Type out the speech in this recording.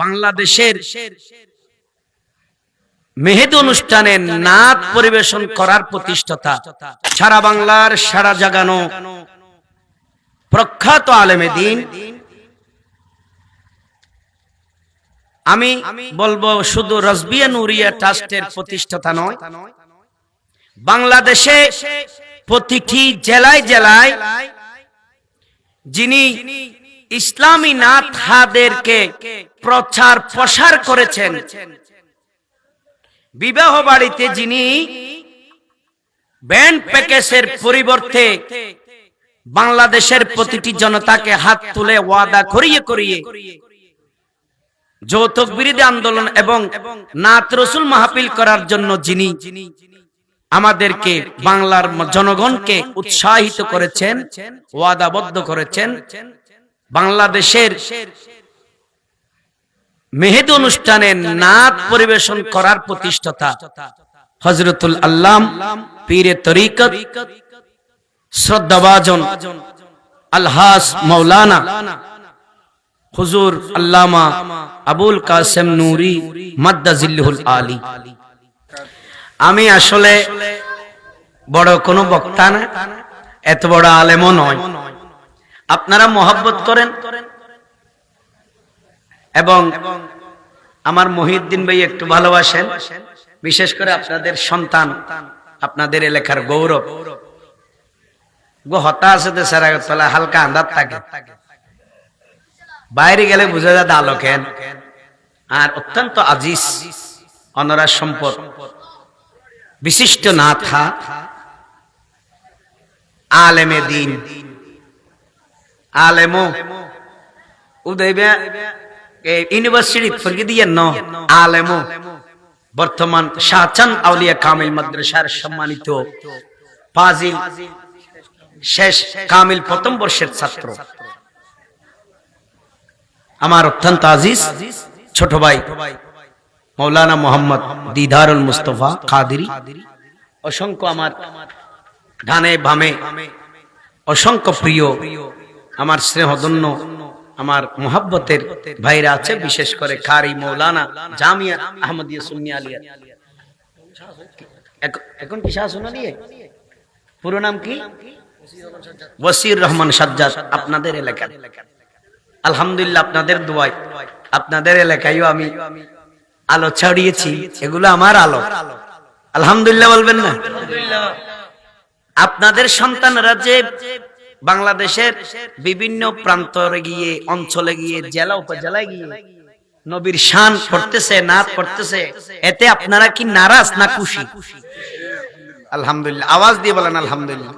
বাংলাদেশের মেহেদ অনুষ্ঠানে নাচ পরিবেশন করার প্রতিষ্ঠাতা সারা বাংলার সারা জাগানো প্রখ্যাত আলেমে দিন। আমি বলব শুধু রসবিয়া নুরিয়া ট্রাস্টের প্রতিষ্ঠাতা নয়, বাংলাদেশে প্রতিটি জেলায় জেলায় যিনি ইসলামী নাথ হাদেরকে প্রচার প্রসার করেছেন। বিবাহ বাড়িতে যিনি ব্যান্ড প্যাকেজের পরিবর্তে বাংলাদেশের প্রতিটি জনতাকে হাত তুলে ওয়াদা করিয়ে করিয়ে যৌতুক বিরোধী আন্দোলন এবং নাত রসুল মাহফিল করার জন্য যিনি আমাদেরকে বাংলার জনগণকে উৎসাহিত করেছেন, ওয়াদাবদ্ধ করেছেন বাংলাদেশের মেহেদ অনুষ্ঠানে নাচ পরিবেশন করার প্রতিষ্ঠাতা হজরতুল আল্লাম পীরে তরিকত শ্রদ্ধাভাজন আলহাস মৌলানা হুজুর আল্লামা আবুল কাসেম নুরি মাদ্দাজিল্লুল আলী। আমি আসলে বড় কোনো বক্তা না, এত বড় আলেমও নয়। আপনারা মহব্বত করেন। এবং আমার মহিউদ্দিন ভাই একটু ভালোবাসেন। বিশেষ করে আপনাদের সন্তান, আপনাদের এলাকার গৌরব। হতা আছে তো হালকা থাকে। বাইরে গেলে বুঝা যায় আলো কেন। আর অত্যন্ত আজিজ অনরার সম্পদ। বিশিষ্ট না থা আলেমে দিন। আলেমো ইউনিভার্সিটি দিয়ে ন আলেমো বর্তমান শাহচান আউলিয়া কামিল মাদ্রাসার সম্মানিত ফাজিল শেষ কামিল প্রথম বর্ষের ছাত্র আমার অত্যন্ত আজিজ ছোট ভাই মৌলানা মোহাম্মদ দিদারুল মুস্তফা কাদিরি অসংখ্য আমার ডানে বামে অসংখ্য প্রিয় আমার স্নেহদন্য আমার মোহাব্বতের ভাইরা আছে বিশেষ করে কারি মৌলানা জামিয়া আহমদিয়া সুন্নি আলিয়া। এখন- কি শাহ পুরো নাম কি? ওসির রহমান সাজ্জাদ, আপনাদের এলাকার। আলহামদুলিল্লাহ, আপনাদের দোয়ায়, আপনাদের এলাকায়ও আমি আলো ছড়িয়েছি, এগুলো আমার আলো। আলহামদুলিল্লাহ বলবেন না? আপনাদের সন্তানরা যে বাংলাদেশের বিভিন্ন প্রান্তরে গিয়ে, অঞ্চলে গিয়ে, জেলা, উপজেলায় গিয়ে নবীর শান করতেছে নাচ করতেছে, এতে আপনারা কি নারাজ না খুশি? আলহামদুলিল্লাহ, আওয়াজ দিয়ে বলেন আলহামদুলিল্লাহ।